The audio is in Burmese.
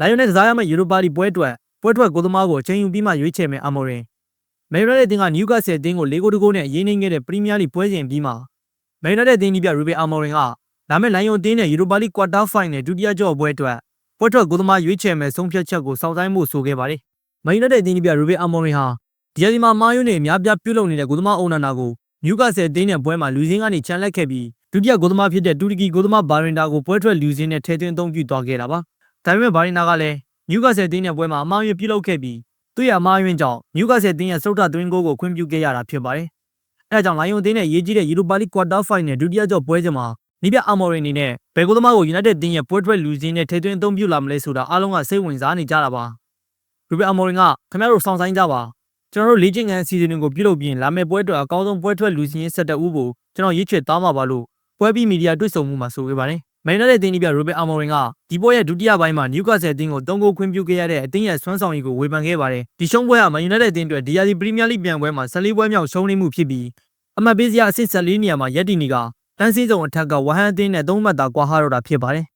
လိုင်ယိုနဲ့ကစားရမယ့်ယူရိုပါလီပွဲအတွက်ပွဲထွက်ကိုသမားကိုအချိန်ယူပြီးမှရွေးချယ်မယ်အမော်ရင်မယ်ယူနိုက်တက်အသင်းကနယူကာဆယ်အသင်းကို၄ဂိုးတဂိုးနဲ့အရေးနှိမ့်ခဲ့တဲ့ပရီးမီးယားလိပွဲစဉ်ပြီးမှမယ်ယူနိုက်တက်အသင်းကြီးပြရူဘီအာမော်ရင်ကလာမယ့်လိုင်ယိုအသင်းနဲ့ယူရိုပါလီကွာတာဖိုင်နယ်ဒုတိယကြော့ပွဲအတွက်ပွဲထွက်ကိုသမားရွေးချယ်မယ်ဆုံးဖြတ်ချက်ကိုစောင့်ဆိုင်းမှုဆိုခဲ့ပါတယ်မယ်ယူနိုက်တက်အသင်းကြီးပြရူဘီအာမော်ရင်ဟာဒီယာဒီမှာမာယိုနဲ့အများပြားပြုတ်လုံနေတဲ့ကိုသမားအုံနာနာကိုနယူကာဆယ်အသင်းနဲ့ပွဲမှာလူစင်းကနေချန်လက်ခဲ့ပြီးဒုတိယကိုသမားဖြစ်တဲ့တူရကီကိုသမားဘာရင်ဒါကိုပွဲထွက်လူစင်းနဲ့ထည့်သွင်းအသုံးပြုသွားခဲ့တာပါ ဒါပေမဲ့ဘာရင်ဒါကလည်းနယူကာဆယ်အသင်းနဲ့ပွဲမှာအမှားယွင်းပြုလုပ်ခဲ့ပြီးသူ့ရဲ့အမှားယွင်းကြောင့်နယူကာဆယ်အသင်းရဲ့စုတ်ထသွင်းဂိုးကိုခွင့်ပြုခဲ့ရတာဖြစ်ပါတယ်။အဲဒါကြောင့်လိုင်ယွန်အသင်းနဲ့ရေးကြီးတဲ့ယူရိုပါလီကွာတာဖိုင်နယ်ဒုတိယကြော့ပွဲချိန်မှာနီးပြအာမော်ရီအနေနဲ့ဘယ်ကိုသမားကိုယူနိုက်တက်အသင်းရဲ့ပွဲထွက်လူစင်းနဲ့ထည့်သွင်းအသုံးပြုလာမလဲဆိုတာအားလုံးကစိတ်ဝင်စားနေကြတာပါ။ရူဘီအာမော်ရင်ကခင်ဗျားတို့စောင့်ဆိုင်ကြပါကျွန်တော်တို့လေ့ကျင့်ခန်းအစီအစဉ်တွေကိုပြုလုပ်ပြီးရင်လာမယ့်ပွဲအတွက်အကောင်းဆုံးပွဲထွက်လူစင်းရဲ့ဆက်တက်ဦးဖို့ကျွန်တော်ရွေးချယ်သားမှာပါလို့ပွဲပြီးမီဒီယာတွေ့ဆုံမှုမှာဆိုခဲ့ပါတယ်။ မန်ယူနိုက်တက်အသင်းကြီးပြရူဘီအာမော်ရင်ကဒီပွဲရဲ့ဒုတိယပိုင်းမှာနယူကာဆယ်အသင်းကို၃ဂိုးခွင့်ပြုခဲ့ရတဲ့အသင်းရဲ့စွမ်းဆောင်ရည်ကိုဝေဖန်ခဲ့ပါတယ်။ဒီရှုံးပွဲကမန်ယူနိုက်တက်အသင်းအတွက်ဒီယာဒီပရီးမီးယားလိပြန်ပွဲမှာ14ပွဲမြောက်ရှုံးနေမှုဖြစ်ပြီးအမှတ်ပေးစရာအဆင့်14နေရာမှာရက်တီနီကတန်းစည်းစုံအထက်ကဝဟန်အသင်းနဲ့၃မှတ်သာကွာဟတော့တာဖြစ်ပါတယ်။